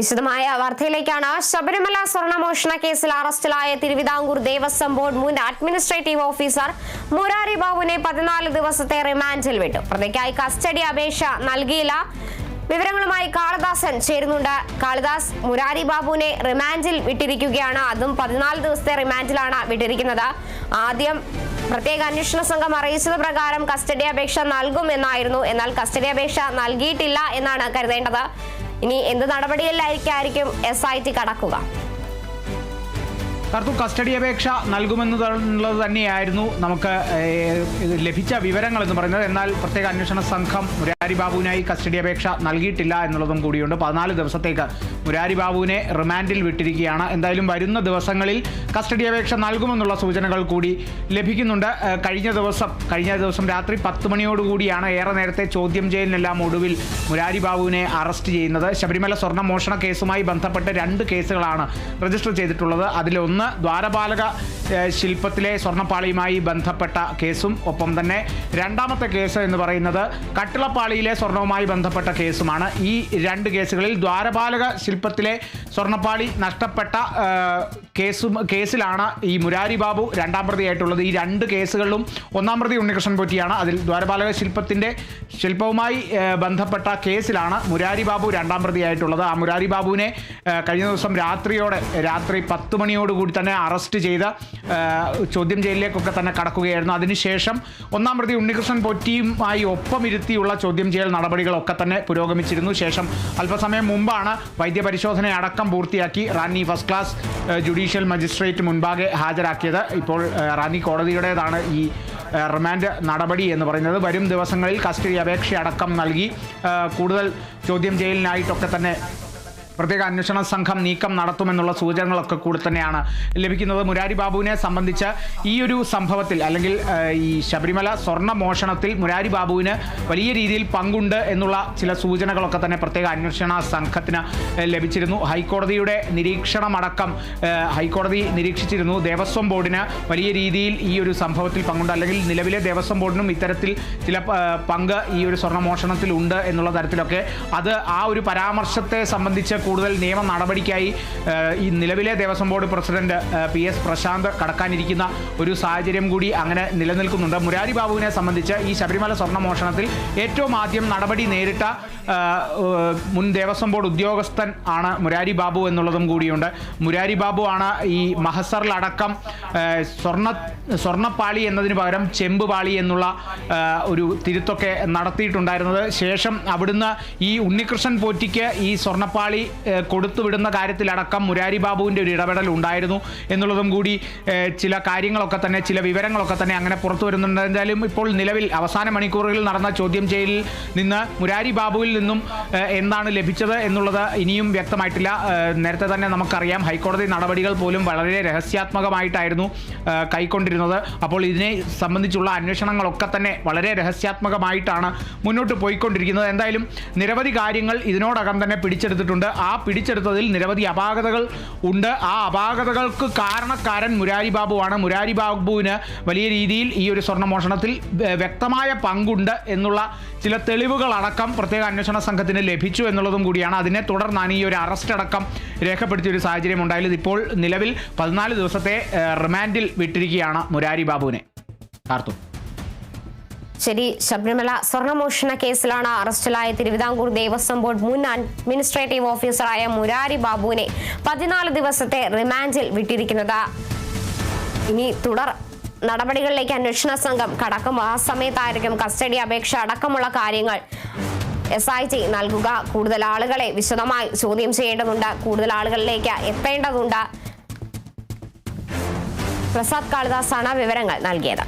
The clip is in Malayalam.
വിശദമായ വാർത്തയിലേക്കാണ് ശബരിമല സ്വർണമോഷണ കേസിൽ അറസ്റ്റിലായ തിരുവിതാംകൂർ ദേവസ്വം ബോർഡ് മുൻ അഡ്മിനിസ്ട്രേറ്റീവ് ഓഫീസർ മുരാരി ബാബുവിനെ പതിനാല് ദിവസത്തെ റിമാൻഡിൽ വിട്ടു. പ്രതിക്കായി കസ്റ്റഡി അപേക്ഷ നൽകിയില്ല. വിവരങ്ങളുമായി കാളിദാസൻ ചേരുന്നുണ്ട്. കാളിദാസ് മുരാരി ബാബുവിനെ റിമാൻഡിൽ വിട്ടിരിക്കുകയാണ്. അതും പതിനാല് ദിവസത്തെ റിമാൻഡിലാണ് വിട്ടിരിക്കുന്നത്. ആദ്യം പ്രത്യേക അന്വേഷണ സംഘം അറിയിച്ചത് പ്രകാരം കസ്റ്റഡി അപേക്ഷ നൽകുമെന്നായിരുന്നു. എന്നാൽ കസ്റ്റഡി അപേക്ഷ നൽകിയിട്ടില്ല എന്നാണ് കരുതേണ്ടത്. ഇനി എന്ത് നടപടികളിലായിരിക്കും എസ് ഐ ടി കടക്കുക. കർത്തു കസ്റ്റഡി അപേക്ഷ നൽകുമെന്നുള്ളത് തന്നെയായിരുന്നു നമുക്ക് ലഭിച്ച വിവരങ്ങൾ എന്ന് പറയുന്നത്. എന്നാൽ പ്രത്യേക അന്വേഷണ സംഘം മുരാരി ബാബുവിനായി കസ്റ്റഡി അപേക്ഷ നൽകിയിട്ടില്ല എന്നുള്ളതും കൂടിയുണ്ട്. പതിനാല് ദിവസത്തേക്ക് മുരാരി ബാബുവിനെ റിമാൻഡിൽ വിട്ടിരിക്കുകയാണ്. എന്തായാലും വരുന്ന ദിവസങ്ങളിൽ കസ്റ്റഡി അപേക്ഷ നൽകുമെന്നുള്ള സൂചനകൾ കൂടി ലഭിക്കുന്നുണ്ട്. കഴിഞ്ഞ ദിവസം കഴിഞ്ഞ ദിവസം രാത്രി പത്ത് മണിയോടുകൂടിയാണ് ഏറെ നേരത്തെ ചോദ്യം ചെയ്യലിനെല്ലാം ഒടുവിൽ മുരാരി ബാബുവിനെ അറസ്റ്റ് ചെയ്യുന്നത്. ശബരിമല സ്വർണ മോഷണ കേസുമായി ബന്ധപ്പെട്ട് രണ്ട് കേസുകളാണ് രജിസ്റ്റർ ചെയ്തിട്ടുള്ളത്. അതിലൊന്ന് ദ്വാരപാലക ഏഹ്, ശില്പത്തിലെ സ്വർണപ്പാളിയുമായി ബന്ധപ്പെട്ട കേസും ഒപ്പം തന്നെ രണ്ടാമത്തെ കേസ് എന്ന് പറയുന്നത് കട്ടിളപ്പാളിയിലെ സ്വർണവുമായി ബന്ധപ്പെട്ട കേസുമാണ്. ഈ രണ്ട് കേസുകളിൽ ദ്വാരപാലക ശില്പത്തിലെ സ്വർണപ്പാളി നഷ്ടപ്പെട്ട കേസും കേസിലാണ് ഈ മുരാരി ബാബു രണ്ടാം പ്രതിയായിട്ടുള്ളത്. ഈ രണ്ട് കേസുകളിലും ഒന്നാം പ്രതി ഉണ്ണികൃഷ്ണൻ പൊറ്റിയാണ്. അതിൽ ദ്വാരപാലക ശില്പത്തിന്റെ ശില്പവുമായി ബന്ധപ്പെട്ട കേസിലാണ് മുരാരി ബാബു രണ്ടാം പ്രതിയായിട്ടുള്ളത്. ആ മുരാരി ബാബുവിനെ കഴിഞ്ഞ ദിവസം രാത്രിയോടെ രാത്രി പത്ത് മണിയോടുകൂടി തന്നെ അറസ്റ്റ് ചെയ്ത് ചോദ്യം ചെയ്യലിലേക്കൊക്കെ തന്നെ കടക്കുകയായിരുന്നു. അതിനുശേഷം ഒന്നാം പ്രതി ഉണ്ണികൃഷ്ണൻ പൊറ്റിയുമായി ഒപ്പമിരുത്തിയുള്ള ചോദ്യം ചെയ്യൽ നടപടികളൊക്കെ തന്നെ പുരോഗമിച്ചിരുന്നു. ശേഷം അല്പസമയം മുമ്പാണ് വൈദ്യപരിശോധന അടക്കം പൂർത്തിയാക്കി. റാന്നി ഫസ്റ്റ് ക്ലാസ് ഏഹ്, ജുഡീഷ്യൽ മജിസ്ട്രേറ്റ് മുൻപാകെ ഹാജരാക്കിയത്. ഇപ്പോൾ റാന്നി കോടതിയുടേതാണ് ഈ റിമാൻഡ് നടപടി എന്ന് പറയുന്നത്. വരും ദിവസങ്ങളിൽ കസ്റ്റഡി അപേക്ഷ അടക്കം നൽകി കൂടുതൽ ചോദ്യം ചെയ്യലിനായിട്ടൊക്കെ തന്നെ പ്രത്യേക അന്വേഷണ സംഘം നീക്കം നടത്തുമെന്നുള്ള സൂചനകളൊക്കെ കൂടി തന്നെയാണ് ലഭിക്കുന്നത്. മുരാരി ബാബുവിനെ സംബന്ധിച്ച് ഈ ഒരു സംഭവത്തിൽ അല്ലെങ്കിൽ ഈ ശബരിമല സ്വർണ മോഷണത്തിൽ മുരാരി ബാബുവിന് വലിയ രീതിയിൽ പങ്കുണ്ട് എന്നുള്ള ചില സൂചനകളൊക്കെ തന്നെ പ്രത്യേക അന്വേഷണ സംഘത്തിന് ലഭിച്ചിരുന്നു. ഹൈക്കോടതിയുടെ നിരീക്ഷണമടക്കം ഹൈക്കോടതി നിരീക്ഷിച്ചിരുന്നു. ദേവസ്വം ബോർഡിന് വലിയ രീതിയിൽ ഈ ഒരു സംഭവത്തിൽ പങ്കുണ്ട്. അല്ലെങ്കിൽ നിലവിലെ ദേവസ്വം ബോർഡിനും ഇത്തരത്തിൽ ചില പങ്ക് ഈ ഒരു സ്വർണ മോഷണത്തിൽ ഉണ്ട് എന്നുള്ള തരത്തിലൊക്കെ അത് ആ ഒരു പരാമർശത്തെ സംബന്ധിച്ച് കൂടുതൽ നിയമ നടപടിക്കായി ഈ നിലവിലെ Devaswom board president P S Prashanth കടക്കാനിരിക്കുന്ന ഒരു സാഹചര്യം കൂടി അങ്ങനെ നിലനിൽക്കുന്നുണ്ട്. മുരാരി ബാബുവിനെ സംബന്ധിച്ച് ഈ ശബരിമല സ്വർണ മോഷണത്തിൽ ഏറ്റവും ആദ്യം നടപടി നേരിട്ട മുൻ ദേവസ്വം ബോർഡ് ഉദ്യോഗസ്ഥൻ ആണ് മുരാരി ബാബു എന്നുള്ളതും കൂടിയുണ്ട്. മുരാരി ബാബു ആണ് ഈ മഹസറിലടക്കം സ്വർണ സ്വർണപ്പാളി എന്നതിന് പകരം ചെമ്പ് പാളി എന്നുള്ള ഒരു തിരുത്തൊക്കെ നടത്തിയിട്ടുണ്ടായിരുന്നത്. ശേഷം അവിടുന്ന് ഈ ഉണ്ണികൃഷ്ണൻ പോറ്റിക്ക് ഈ സ്വർണപ്പാളി കൊടുത്തുവിടുന്ന കാര്യത്തിലടക്കം മുരാരി ബാബുവിന്റെ ഒരു ഇടപെടൽ ഉണ്ടായിരുന്നു എന്നുള്ളതും കൂടി ചില കാര്യങ്ങളൊക്കെ തന്നെ ചില വിവരങ്ങളൊക്കെ തന്നെ അങ്ങനെ പുറത്തു വരുന്നുണ്ട്. എന്തായാലും ഇപ്പോൾ നിലവിൽ അവസാന മണിക്കൂറുകളിൽ നടന്ന ചോദ്യം ചെയ്യലിൽ നിന്ന് മുരാരി ബാബുവിൽ നിന്നും എന്താണ് ലഭിച്ചത് എന്നുള്ളത് ഇനിയും വ്യക്തമായിട്ടില്ല. നേരത്തെ തന്നെ നമുക്കറിയാം ഹൈക്കോടതി നടപടികൾ പോലും വളരെ രഹസ്യാത്മകമായിട്ടായിരുന്നു കൈക്കൊണ്ടിരുന്നത്. അപ്പോൾ ഇതിനെ സംബന്ധിച്ചുള്ള അന്വേഷണങ്ങളൊക്കെ തന്നെ വളരെ രഹസ്യാത്മകമായിട്ടാണ് മുന്നോട്ട് പോയിക്കൊണ്ടിരിക്കുന്നത്. എന്തായാലും നിരവധി കാര്യങ്ങൾ ഇതിനോടകം തന്നെ പിടിച്ചെടുത്തിട്ടുണ്ട്. ആ പിടിച്ചെടുത്തതിൽ നിരവധി അപാകതകൾ ഉണ്ട്. ആ അപാകതകൾക്ക് കാരണക്കാരൻ മുരാരി ബാബുവാണ് മുരാരി ബാബുവിന് വലിയ രീതിയിൽ ഈ ഒരു സ്വർണമോഷണത്തിൽ വ്യക്തമായ പങ്കുണ്ട് എന്നുള്ള ചില തെളിവുകളടക്കം പ്രത്യേക അന്വേഷണ സംഘത്തിന് ലഭിച്ചു എന്നുള്ളതും കൂടിയാണ്. അതിനെ തുടർന്നാണ് ഈ ഒരു അറസ്റ്റ് അടക്കം രേഖപ്പെടുത്തിയ ഒരു സാഹചര്യം ഉണ്ടായത്. ഇപ്പോൾ നിലവിൽ പതിനാല് ദിവസത്തെ റിമാൻഡിൽ വിട്ടിരിക്കുകയാണ് മുരാരി ബാബുവിനെ. കാർത്തു. ശരി ശബരിമല സ്വർണമോഷണ കേസിലാണ് അറസ്റ്റിലായ തിരുവിതാംകൂർ ദേവസ്വം ബോർഡ് മുൻ അഡ്മിനിസ്ട്രേറ്റീവ് ഓഫീസറായ മുരാരി ബാബുവിനെ പതിനാല് ദിവസത്തെ റിമാൻഡിൽ വിട്ടിരിക്കുന്നത്. ഇനി തുടർ നടപടികളിലേക്ക് അന്വേഷണ സംഘം കടക്കും. ആ സമയത്തായിരിക്കും കസ്റ്റഡി അപേക്ഷ അടക്കമുള്ള കാര്യങ്ങൾ എസ് ഐ ടി നൽകുക. കൂടുതൽ ആളുകളെ വിശദമായി ചോദ്യം ചെയ്യേണ്ടതുണ്ട്. കൂടുതൽ ആളുകളിലേക്ക് എത്തേണ്ടതുണ്ട്. പ്രസാദ് കാളിദാസാണ് വിവരങ്ങൾ നൽകിയത്.